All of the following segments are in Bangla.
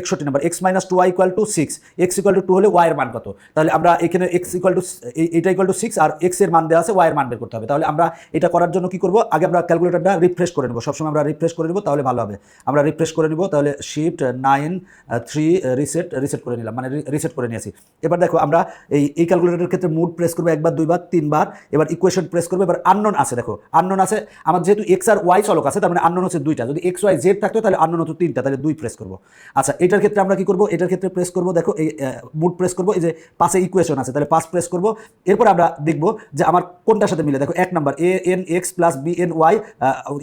একষট্টি number X minus two Y two six X equal to two হলে ওয়াই এর মান কত? তাহলে আমরা এখানে এক্স ইকুয়াল টু এটা ইকুয়াল টু সিক্স আর এক্সের মান দেওয়া আছে ওয়াইয়ের মান বের করতে হবে। তাহলে আমরা এটা করার জন্য কি করব? আগে আমরা ক্যালকুলেটরটা রিফ্রেশ করে নেব। সবসময় আমরা রিফ্রেশ করে নেব, তাহলে ভালো হবে। আমরা রিফ্রেশ করে নেব, তাহলে shift nine three reset reset করে নিলাম মানে রিসেট করে নিয়েছি। এবার দেখো আমরা এই এই ক্যালকুলেটরের ক্ষেত্রে মুড প্রেস করব একবার, দুইবার, তিনবার, এবার ইকুয়েশন প্রেস করব, এবার আননোন আছে দেখো। আননোন আছে, আমার যেহেতু এক্স আর ওয়াই চলক আছে, তার মানে আননোন হচ্ছে দুইটা। যদি এক্স ওয়াই জেড থাকতো, তাহলে আননোন হতো তিনটা, তাহলে দুই প্রেস করব। আচ্ছা এটার ক্ষেত্রে আমরা কি করব? এটার ক্ষেত্রে প্রেস করব, দেখো, এই মুড প্রেস করব, এই যে পাশে ইকুয়েশন আছে, তাহলে পাস প্রেস করব, এরপর আমরা দেখব যে আমার কোনটার সাথে মিলে, দেখো, এক number A N X plus B N Y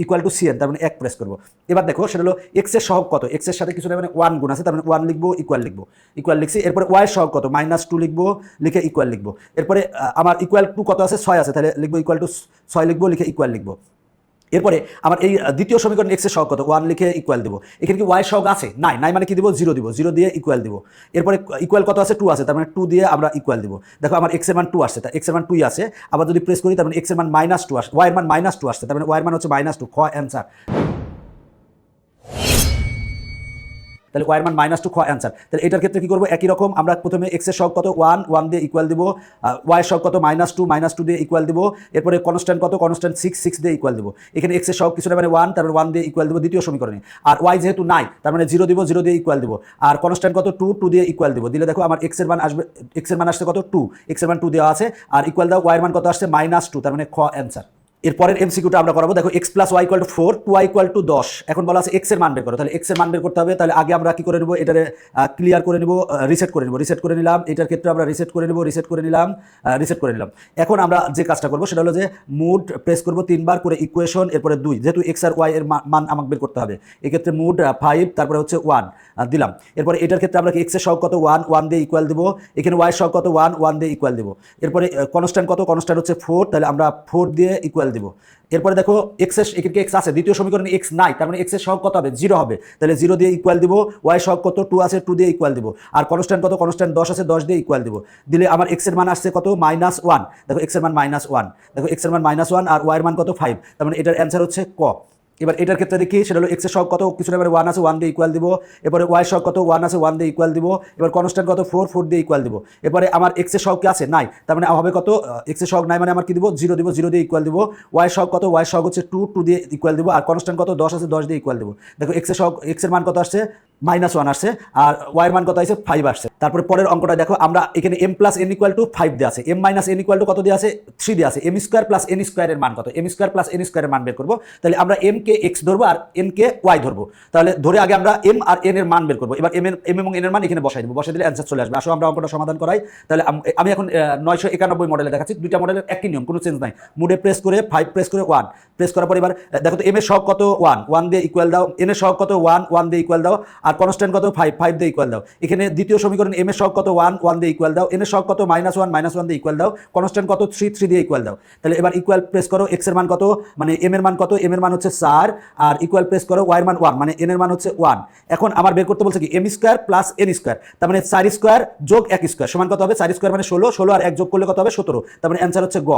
equal to C N তার মানে এক প্রেস করব। এবার দেখো, সেটা হলো এক্সের সহগ কত? এক্সের সাথে কিছু না মানে ওয়ান গুণ আছে, তার মানে ওয়ান লিখব ইকুয়াল লিখব। ইকুয়াল লিখছি, এরপরে ওয়াই এর সহগ কত? মাইনাস টু লিখব, লিখে ইকুয়াল লিখব। এরপরে আমার ইকুয়াল টু কত আছে? ছয় আছে, তাহলে লিখব ইকুয়াল টু ছয় লিখব, লিখে ইকুয়াল লিখব। এরপরে আমার এই দ্বিতীয় সমীকরণ এক্সের সহগ কত? ওয়ান লিখে ইকুয়াল দিব। এখানে কি ওয়াই সহগ আছে? নাই। নাই মানে কি দিব? জিরো দিব। জিরো দিয়ে ইকুয়াল দিব। এরপরে ইকুয়াল কত আছে? টু আছে। তার মানে টু দিয়ে আমরা ইকুয়াল দিব। দেখো, আমার এক্সের মান টু আসছে। তা এক্সের মান টুই আছে। আবার যদি প্রেস করি, তার মানে এক্সের মান মাইনাস টু আসে ওয়াইয়ের মান মাইনাস টু আসছে। তার মানে ওয়াইয়ের মান হচ্ছে মাইনাস টু খ অ্যান্সার তাহলে ওয়ার মান মাইনাস টু খ অ্যান্সার তাহলে এটার ক্ষেত্রে কি করব? একই রকম আমরা প্রথমে এক্সের সব কত? ওয়ান ওয়ান দিয়ে ইকুয়াল দিব। ওয়াই সব কত? মাইনাস টু মাইনাস টু দিয়ে ইকুয়াল দিব। এরপরে কনস্ট্যান্ট কত? কনস্ট্যান্ট সিক্স সিক্স দিয়ে ইকুয়াল দিব। এখানে এক্সের সব কিছু মানে ওয়ান তারপরে ওয়ান দিয়ে ইকুয়াল দিব দ্বিতীয় সমীকরণে। আর ওয়াই যেহেতু নাই, তার মানে জিরো দিব জিরো দিয়ে ইকুয়াল দিব। আর কনস্ট্যান্ট কত? টু টু দিয়ে ইকুয়াল দিব। দিলে দেখো আমার এক্সের মান আসবে এক্সের মান আসছে কত? টু এক্সের মান টু দেওয়া আছে। আর ইকুয়াল দাও ওয়াইয়ের মান কত আসছে? মাইনাস টু তার মানে খ অ্যান্সার এরপরের এমসিকিউটা আমরা করাবো। দেখো X plus Y equal to four two Y equal to দশ। এখন বলা আছে এক্সের মান বের করো। তাহলে এক্সের মান বের করতে হবে। তাহলে আগে আমরা কি করে নেব? এটারে ক্লিয়ার করে নেব রিসেট করে নেব। রিসেট করে নিলাম। এটার ক্ষেত্রে আমরা রিসেট করে নেব রিসেট করে নিলাম রিসেট করে নিলাম। এখন আমরা যে কাজটা করব সেটা হলো যে মুড প্রেস করব তিনবার করে ইকুয়েশন এরপরে দুই। যেহেতু এক্স আর ওয়াই এর মান আমাকে বের করতে হবে, এক্ষেত্রে মুড ফাইভ তারপরে হচ্ছে ওয়ান দিলাম। এরপরে এটার ক্ষেত্রে আমরা এক্সের সহ কত? ওয়ান ওয়ান দিয়ে ইকুয়াল দিব। এখানে ওয়াই সহ কত? ওয়ান ওয়ান দিয়ে ইকুয়াল দেবো। এরপরে কনস্ট্যান্ট কত? কনস্ট্যান্ট হচ্ছে ফোর তাহলে আমরা ফোর দিয়ে ইকুয়াল দিব। এরপরে দেখো এক্স এস এখানে এক্স আছে, দ্বিতীয় সমীকরণে এক্স নাই, তার মানে এক্সের সহগ কত হবে? জিরো হবে। তাহলে জিরো দিয়ে ইকুয়াল দিব ওয়াই সহগ কত? টু আছে টু দিয়ে ইকুয়াল দিব। আর কনস্ট্যান্ট কত? কনস্ট্যান্ট দশ আছে, দশ দিয়ে ইকুয়াল দিব। দিলে আমার এক্সের মান আসছে কত? মাইনাস ওয়ান দেখো এক্সের মান মাইনাস ওয়ান দেখো এক্সের মান মাইনাস ওয়ান আর ওয়াই এর মান কত? ফাইভ তার মানে এটার অ্যান্সার হচ্ছে ক। এবার এটার ক্ষেত্রে দেখি, সেটা হলো এক্সের সব কত? কিছু এবারে ওয়ান আছে ওয়ান দিয়ে ইকুয়াল দিব। এবারে ওয়াই সব কত? ওয়ান আছে ওয়ান দিয়ে ইকুয়াল দিব। এবার কনস্ট্যান্ট কত? ফোর ফোর দিয়ে ইকুয়াল দিব। এবারে আমার এক্সের সব কি আছে নাই তার মানে হবে কত? এক্সের সব নাই মানে আমার কি দিব? জিরো দিব জিরো দিয়ে ইকুয়াল দিব। ওয়াই সব কত? ওয়াই সব হচ্ছে টু টু দিয়ে ইকুয়াল দিব। আর কনস্ট্যান্ট কত? দশ আছে, দশ দিয়ে ইকুয়াল দিব। দেখো এক্সের সব এক্সের মান কত আসছে? মাইনাস ওয়ান আসছে, আর ওয়াইয়ের মান কত আসছে ফাইভ আসছে। তারপরে পরের অঙ্কটা দেখো, আমরা এখানে M plus N equal to five দিয়ে আছে। M minus N equal to কত দিয়ে আছে? থ্রি দিয়ে আছে। এম স্কোয়ার প্লাস এন স্কোয়ারের মান কত? এম স্কোয়ার প্লাস এন স্কোয়ারের মান বের করব। তাহলে আমরা এম কে এক্স ধরবো আর এন কে ওয়াই ধরবো। তাহলে ধরে আগে আমরা এম আর এন এর মান বের করব। এবার এম এম এবং এন এর মান এখানে বসাই দেবো। বসাই দিলে অ্যান্সার চলে আসবে। আসো আমরা অঙ্কটা সমাধান করাই। তাহলে আম- এখন নয়শো একানব্বই মডেলে দেখাচ্ছি। দুইটা মডেলের একই নিয়ম, কোনো চেঞ্জ নাই। মুডে প্রেস করে ফাইভ প্রেস করে ওয়ান প্রেস করার পর এবার দেখো তো এম এর সহগ কত? ওয়ান ওয়ান দিয়ে ইকুয়াল দাও। এন এর সহগ কত? ওয়ান ওয়ান দিয়ে ইকুয়াল দাও। আর কনস্ট্যান্ট কত? ফাইভ ফাইভ দিয়ে ইকুয়াল দাও। এখানে দ্বিতীয় সমীকরণ এম এর সহগ কত? ওয়ান ওয়ান দিয়ে ইকুয়াল দাও। এন এর সহগ কত? মাইনাস ওয়ান মাইনাস ওয়ান দিয়ে ইকুয়াল দাও। কনস্ট্যান্ট কত? থ্রি থ্রি দিয়ে ইকুয়াল দাও। তাহলে এবার ইকুয়াল প্রেস করো। এক্সের মান কত? মানে এম এর মান কত? এম এর মান হচ্ছে চার আর ইকুয়াল প্রেস করো ওয়াই এর মান ওয়ান মানে এন এর মান হচ্ছে ওয়ান এখন আমার বের করতে বলছে কি? M square plus N square তার মানে চার স্কোয়ার যোগ এক স্কোয়ার সমান কত হবে? চার স্কোয়ার মানে ষোলো। ষোলো আর এক যোগ করলে কত হবে? সতেরো। তার মানে অ্যান্সার হচ্ছে গ।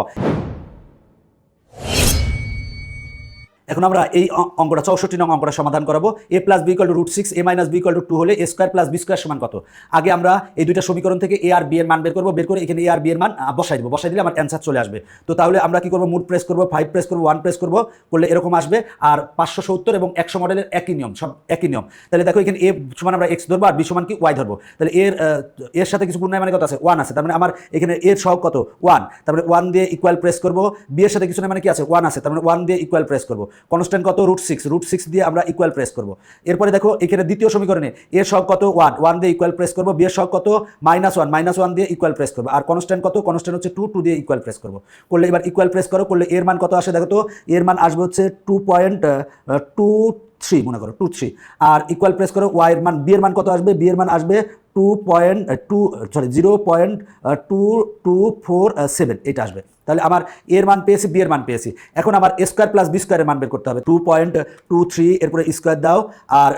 এখন আমরা এই অঙ্কটা চৌষট্টি নং অঙ্কটা সমাধান করাবো। A plus B equal to root six A minus B equal to two হলে A square plus B square সমান কত? আগে আমরা এই দুইটা সমীকরণ থেকে এ আর বি এর মান বের করব, বের করে এখানে এ আর বি এর মান বসাই দেবো। বসাই দিলে আমার অ্যান্সার চলে আসবে। তো তাহলে আমরা কি করব? মুড প্রেস করব ফাইভ প্রেস করব ওয়ান প্রেস করব, করলে এরকম আসবে। আর পাঁচশো সত্তর এবং একশো মডেলের একই নিয়ম, সব একই নিয়ম। তাহলে দেখো এখানে এ সমান আমরা এক্স ধরবো আর বি সমান কি? ওয়াই ধরবো। তাহলে এর এর সাথে কিছু পূর্ণায় মানে কত আছে? ওয়ান আছে। তার মানে আমার এখানে এর সহগ কত? ওয়ান তারপরে ওয়ান দিয়ে ইকুয়াল প্রেস করব। বি এর সাথে কিছু না মানে কি আছে? ওয়ান আছে। তার মানে ওয়ান দিয়ে ইকুয়াল প্রেস করব। কনস্ট্যান্ট কত? রুট সিক্স রুট সিক্স দিয়ে আমরা ইকুয়াল প্রেস করব। এরপরে দেখো, এখানে দ্বিতীয় সমীকরণে এর সব কত? ওয়ান ওয়ান দিয়ে ইকুয়াল প্রেস করব। বি সব কত? মাইনাস ওয়ান মাইনাস ওয়ান দিয়ে ইকুয়াল প্রেস করব। আর কনস্ট্যান্ট কত? কনস্ট্যান্ট হচ্ছে টু টু দিয়ে ইকুয়াল প্রেস করব। করলে এবার ইকুয়াল প্রেস করো, করলে এর মান কত আসে? দেখো তো এর মান আসবে হচ্ছে টু পয়েন্ট টু থ্রি মনে করো টু থ্রি আর ইকুয়াল প্রেস করো ওয়াই এর মান বি এর মান কত আসবে? বি এর মান আসবে two point two sorry zero point two two four seven এটা আসবে। তাহলে আমার এর মান পেয়েছি বি এর মান পেয়েছি। এখন আমার স্কোয়ার প্লাস বি স্কোয়ারের মান বের করতে হবে। টু পয়েন্ট টু থ্রি এরপরে স্কোয়ার দাও। আর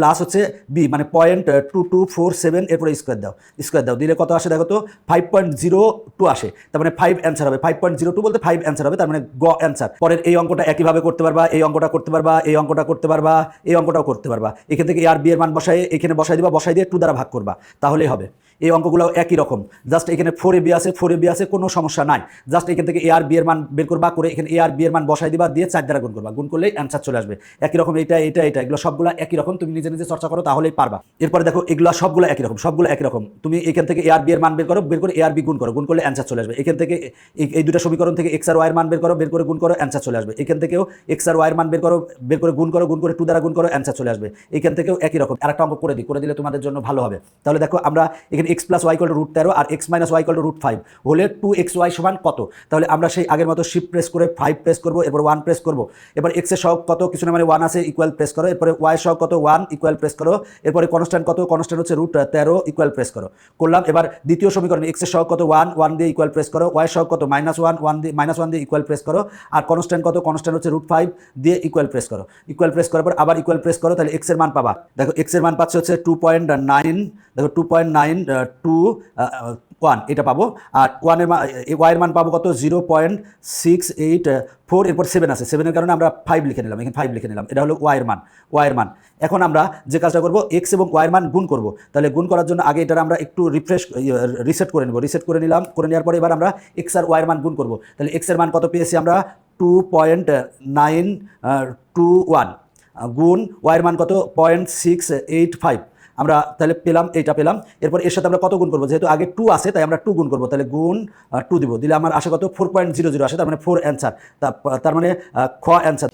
প্লাস হচ্ছে বি মানে point two two four seven এরপরে স্কোয়ার দাও। স্কোয়ার দাও। দিলে কত আসে দেখো তো? ফাইভ পয়েন্ট জিরো টু আসে। তার মানে ফাইভ অ্যান্সার হবে। ফাইভ পয়েন্ট জিরো টু বলতে ফাইভ অ্যান্সার হবে, তার মানে গ অ্যান্সার পরের এই অঙ্কটা একইভাবে করতে পারবা, এই অঙ্কটা করতে পারবা, এই অঙ্কটা করতে পারবা, এই অঙ্কটাও করতে পারবা। এখান থেকে এ আর বি এর মান বসাই এখানে বসাই দিবা বসাই দিয়ে টু দ্বারা ভাগ করবা। তাহলেই হবে। এই অঙ্কগুলো একই রকম। জাস্ট এখানে ফোর এ বি আছে ফোর এ বি আছে, কোনো সমস্যা নাই। জাস্ট এখান থেকে এ আর বি এর মান বের করবা, করে এখানে এ আর বি এর মান বসাই দিবা, দিয়ে চার দ্বারা গুণ করবা। গুণ করলেই অ্যান্সার চলে আসবে। একই রকম এটা এটা এটা, এগুলো সবগুলো একই রকম। তুমি নিজে নিজে চর্চা করো, তাহলেই পারবা। এরপরে দেখো, এগুলো সবগুলো একই রকম, সবগুলো একই রকম। তুমি এখান থেকে এ আর বি এর মান বের করো, বের করে এ আর বি গুণ করো, গুণ করলে অ্যান্সার চলে আসবে। এখান থেকে এই- দুটো সমীকরণ থেকে এক্স আর ওয়াই এর মান বের করো, বের করে গুণ করো অ্যান্সার চলে আসবে। এখান থেকেও এক্স আর ওয়াই এর মান বের করো, বের করে গুণ করো, গুণ করে টু দ্বারা গুণ করো অ্যান্সার চলে আসবে। এখান থেকেও একই রকম। আরেকটা অঙ্ক করে দিই, করে দিলে তোমাদের জন্য ভালো হবে। তাহলে দেখো, আমরা এখানে X plus Y call root তেরো আর X minus Y call root five হলে টু এক্স ওয়াই সমান কত? তাহলে আমরা সেই আগের মতো শিফট প্রেস করে ফাইভ প্রেস করব, এরপর ওয়ান প্রেস করব। এবার এক্সের সহগ কত? কিছু না মানে ওয়ান আছে ইকুয়াল প্রেস করো। এরপরে ওয়াই সহগ কত? ওয়ান ইকুয়াল প্রেস করো। এরপরে কনস্ট্যান্ট কত? কনস্ট্যান্ট হচ্ছে রুট তেরো ইকুয়াল প্রেস করো। করলাম, এবার দ্বিতীয় সমীকরণ এক্সের সহগ কত? ওয়ান ওয়ান দিয়ে ইকুয়াল প্রেস করো। ওয়াই সহগ কত? মাইনাস ওয়ান ওয়ান দিয়ে মাইনাস ওয়ান দিয়ে ইকুয়াল প্রেস করো। আর কনস্ট্যান্ট কত? কনস্ট্যান্ট হচ্ছে রুট ফাইভ দিয়ে ইকুয়াল প্রেস করো। ইকুয়াল প্রেস করার পর আবার ইকুয়াল প্রেস করো, তাহলে এক্সের মান পাবা। দেখো এক্সের মান পাচ্ছে হচ্ছে টু পয়েন্ট নাইন দেখো two point nine two one এটা পাবো। আর ওয়ানের ওয়াইয়ের মান পাবো কত? Zero point six eight four এরপর সেভেন আছে। সেভেনের কারণে আমরা ফাইভ লিখে নিলাম। এখানে ফাইভ লিখে নিলাম। এটা হলো ওয়াইয়ের মান ওয়াইয়ের মান। এখন আমরা যে কাজটা করব এক্স এবং ওয়াইয়ের মান গুণ করব। তাহলে গুণ করার জন্য আগে এটা আমরা একটু রিফ্রেশ রিসেট করে নেব। রিসেট করে নিলাম। করে নেওয়ার পরে এবার আমরা এক্স আর ওয়াইয়ের মান গুণ করব। তাহলে এক্সের মান কত পেয়েছি আমরা? Two point nine two one গুণ ওয়াইয়ের মান কত? পয়েন্ট সিক্স এইট ফাইভ আমরা তাহলে পেলাম, এইটা পেলাম। এরপর এর সাথে আমরা কত গুণ করব? যেহেতু আগে টু আছে, তাই আমরা টু গুণ করব। তাহলে গুণ টু দিব। দিলে আমার আশা কত? ফোর পয়েন্ট জিরো জিরো আসে, তার মানে ফোর অ্যান্সার তার মানে খ অ্যান্সার